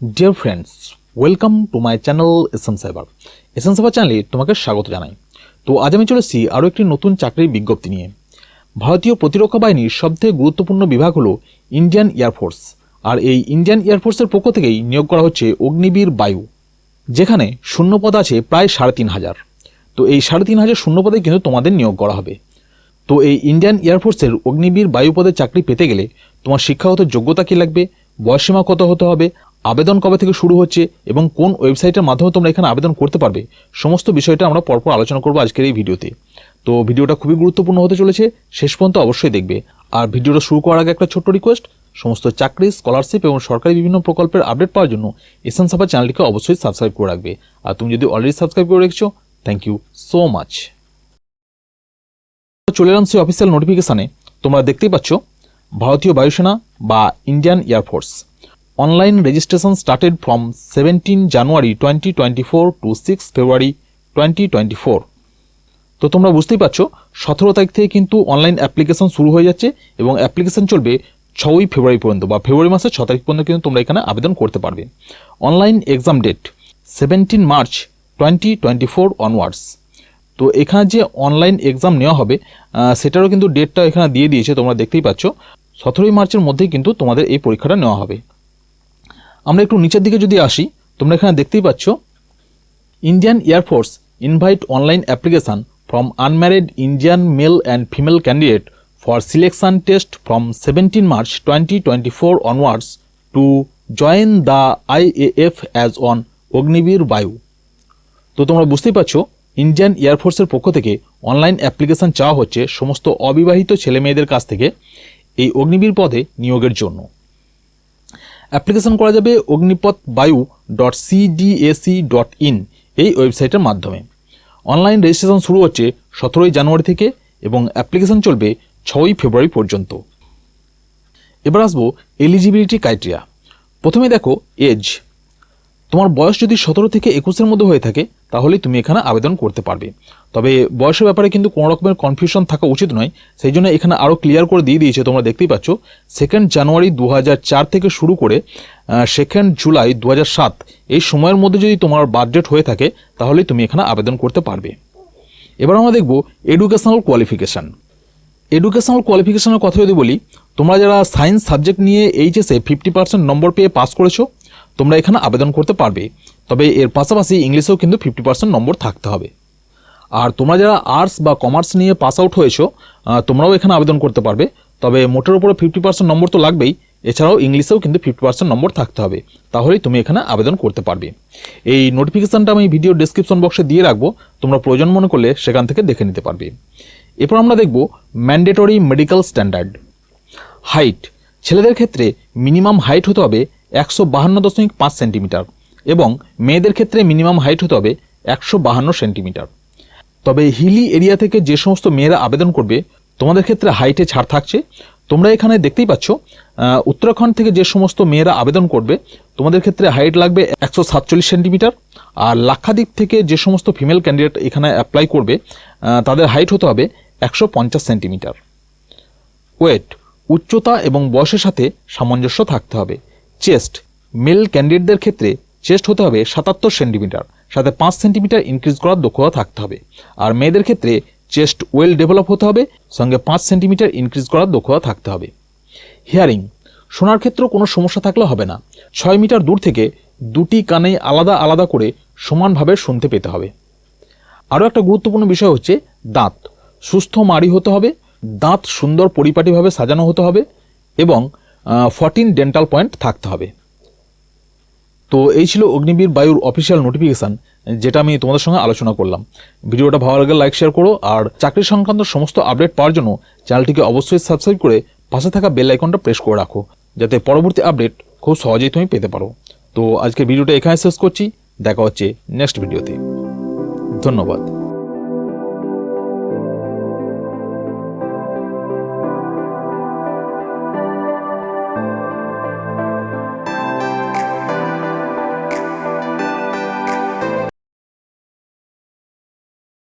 Dear friends welcome to my channel SM cyber SM cyber চ্যানেলে তোমাকে স্বাগত জানাই। তো আজ আমি চলেছি আরও একটি নতুন চাকরির বিজ্ঞপ্তি নিয়ে। ভারতীয় প্রতিরক্ষা বাহিনীর সবথেকে গুরুত্বপূর্ণ বিভাগ হলো ইন্ডিয়ান এয়ারফোর্স আর এই ইন্ডিয়ান এয়ারফোর্সের পক্ষ থেকেই নিয়োগ করা হচ্ছে অগ্নিবীর বায়ু। যেখানে শূন্যপদ আছে প্রায় সাড়ে তিন হাজার। তো এই সাড়ে তিন হাজার শূন্যপদে কিন্তু তোমাদের নিয়োগ করা হবে। তো এই ইন্ডিয়ান এয়ারফোর্সের অগ্নিবীর বায়ুপদের চাকরি পেতে গেলে তোমার শিক্ষাগত যোগ্যতা কী লাগবে? বয়সীমা কত হতে হবে? আবেদন কবে থেকে শুরু হচ্ছে এবং কোন ওয়েবসাইটের মাধ্যমে তোমরা এখানে আবেদন করতে পারবে, সমস্ত বিষয়টা আমরা পরপর আলোচনা করব আজকের এই ভিডিওতে। তো ভিডিওটা খুবই গুরুত্বপূর্ণ হতে চলেছে, শেষ পর্যন্ত অবশ্যই দেখবে। আর ভিডিওটা শুরু করার আগে একটা ছোট্ট রিকোয়েস্ট সমস্ত চাকরি স্কলারশিপ এবং সরকারি বিভিন্ন প্রকল্পের আপডেট পাওয়ার জন্য এসএন সাফা চ্যানেলটিকে অবশ্যই সাবস্ক্রাইব করে রাখবে। আর তুমি যদি অলরেডি সাবস্ক্রাইব করে রেখেছো থ্যাংক ইউ সো মাচ চলে এলাম সেই অফিসিয়াল নোটিফিকেশানে তোমরা দেখতেই পাচ্ছ, ভারতীয় বায়ুসেনা বা Indian air force online registration started from seventeen January twenty twenty four to six February twenty twenty four তো তোমরা বুঝতেই পারছ, সতেরো তারিখ থেকে কিন্তু অনলাইন অ্যাপ্লিকেশন শুরু হয়ে যাচ্ছে এবং অ্যাপ্লিকেশন চলবে ছয়ই ফেব্রুয়ারি পর্যন্ত বা ফেব্রুয়ারি মাসের ছ তারিখ পর্যন্ত কিন্তু তোমরা এখানে আবেদন করতে পারবে। Online exam date seventeen March twenty twenty four onwards তো এখানে যে অনলাইন এক্সাম নেওয়া হবে সেটারও কিন্তু ডেটটা এখানে দিয়ে দিয়েছে, তোমরা দেখতেই পাচ্ছ। সতেরোই মার্চের মধ্যেই কিন্তু তোমাদের এই পরীক্ষাটা নেওয়া হবে। আমরা একটু নিচের দিকে যদি আসি, তোমরা এখানে দেখতেই পাচ্ছ Indian air force invite online application from unmarried Indian male and female candidate for selection test from seventeen March twenty twenty four onwards to join the IAF as on Agniveer Vayu তো তোমরা বুঝতেই পারছ Indian এয়ারফোর্সের পক্ষ থেকে online application চাওয়া হচ্ছে সমস্ত অবিবাহিত ছেলে মেয়েদের কাছ থেকে এই অগ্নিবীর পদে নিয়োগের জন্য। অ্যাপ্লিকেশন করা যাবে অগ্নিপথ বায়ু ডট সিডিএসি ডট ইন এই ওয়েবসাইটের মাধ্যমে। অনলাইন রেজিস্ট্রেশন শুরু হচ্ছে সতেরোই জানুয়ারি থেকে এবং অ্যাপ্লিকেশন চলবে ছয়ই ফেব্রুয়ারি পর্যন্ত। এবার আসব এলিজিবিলিটি ক্রাইটেরিয়া। প্রথমে দেখো এজ। তোমার বয়স যদি সতেরো থেকে একুশের মধ্যে হয়ে থাকে, তাহলে তুমি এখানে আবেদন করতে পারবে। তবে বয়সের ব্যাপারে কিন্তু কোনো রকমের কনফিউশন থাকা উচিত নয়। সেই জন্য এখানে আরও ক্লিয়ার করে দিয়ে দিয়েছে, তোমরা দেখতেই পাচ্ছ সেকেন্ড জানুয়ারি দু থেকে শুরু করে সেকেন্ড জুলাই দু এই সময়ের মধ্যে যদি তোমার বার্থডেট হয়ে থাকে তাহলেই তুমি এখানে আবেদন করতে পারবে। এবার আমরা দেখব এডুকেশনাল কোয়ালিফিকেশান এডুকেশনাল কোয়ালিফিকেশনের কথা যদি বলি, তোমরা যারা সায়েন্স সাবজেক্ট নিয়ে এইচএসে ফিফটি পার্সেন্ট নম্বর পেয়ে পাস করেছ তোমরা এখানে আবেদন করতে পারবে, তবে এর পাশাপাশি ইংলিশেও কিন্তু ফিফটি পার্সেন্ট নম্বর থাকতে হবে। আর তোমরা যারা আর্টস বা কমার্স নিয়ে পাস আউট হয়েছো তোমরাও এখানে আবেদন করতে পারবে, তবে মোটের উপরে ফিফটি পার্সেন্ট নম্বর তো লাগবেই, এছাড়াও ইংলিশেও কিন্তু ফিফটি পার্সেন্ট নম্বর থাকতে হবে, তাহলেই তুমি এখানে আবেদন করতে পারবে। এই নোটিফিকেশানটা আমি ভিডিও ডেসক্রিপশন বক্সে দিয়ে রাখব, তোমরা প্রয়োজন মনে করলে সেখান থেকে দেখে নিতে পারবে। এরপর আমরা দেখব ম্যান্ডেটরি মেডিকেল স্ট্যান্ডার্ড হাইট ছেলেদের ক্ষেত্রে মিনিমাম হাইট হতে হবে একশো বাহান্ন দশমিক পাঁচ সেন্টিমিটার এবং মেয়েদের ক্ষেত্রে মিনিমাম হাইট হতে হবে একশো বাহান্ন সেন্টিমিটার। তবে হিলি এরিয়া থেকে যে সমস্ত মেয়েরা আবেদন করবে, তোমাদের ক্ষেত্রে হাইটে ছাড় থাকছে। তোমরা এখানে দেখতেই পাচ্ছ উত্তরাখণ্ড থেকে যে সমস্ত মেয়েরা আবেদন করবে, তোমাদের ক্ষেত্রে হাইট লাগবে একশো সাতচল্লিশ সেন্টিমিটার। আর লাক্ষাদ্বীপ থেকে যে সমস্ত ফিমেল ক্যান্ডিডেট এখানে অ্যাপ্লাই করবে তাদের হাইট হতে হবে একশো পঞ্চাশ সেন্টিমিটার। ওয়েট, উচ্চতা এবং বয়সের সাথে সামঞ্জস্য থাকতে হবে। চেস্ট, মেল ক্যান্ডিডেটদের ক্ষেত্রে চেস্ট হতে হবে সাতাত্তর সেন্টিমিটার, সাথে পাঁচ সেন্টিমিটার ইনক্রিজ করার দক্ষতা থাকতে হবে। আর মেয়েদের ক্ষেত্রে চেস্ট ওয়েল ডেভেলপ হতে হবে, সঙ্গে পাঁচ সেন্টিমিটার ইনক্রিজ করার দক্ষতা থাকতে হবে। হিয়ারিং শোনার ক্ষেত্রেও কোনো সমস্যা থাকলে হবে না। ছয় মিটার দূর থেকে দুটি কানে আলাদা আলাদা করে সমানভাবে শুনতে পেতে হবে। আরও একটা গুরুত্বপূর্ণ বিষয় হচ্ছে দাঁত। সুস্থ মাড়ি হতে হবে, দাঁত সুন্দর পরিপাটিভাবে সাজানো হতে হবে এবং ফর্টিন ডেন্টাল পয়েন্ট থাকতে হবে। তো এই ছিল অগ্নিবীর বায়ুর অফিসিয়াল নোটিফিকেশান যেটা আমি তোমাদের সঙ্গে আলোচনা করলাম। ভিডিওটা ভালো লাগলে লাইক শেয়ার করো, আর চাকরি সংক্রান্ত সমস্ত আপডেট পাওয়ার জন্য চ্যানেলটিকে অবশ্যই সাবস্ক্রাইব করে পাশে থাকা বেল আইকনটা প্রেস করে রাখো, যাতে পরবর্তী আপডেট খুব সহজেই তুমি পেতে পারো। তো আজকের ভিডিওটা এখানে শেষ করছি, দেখা হচ্ছে নেক্সট ভিডিওতে ধন্যবাদ।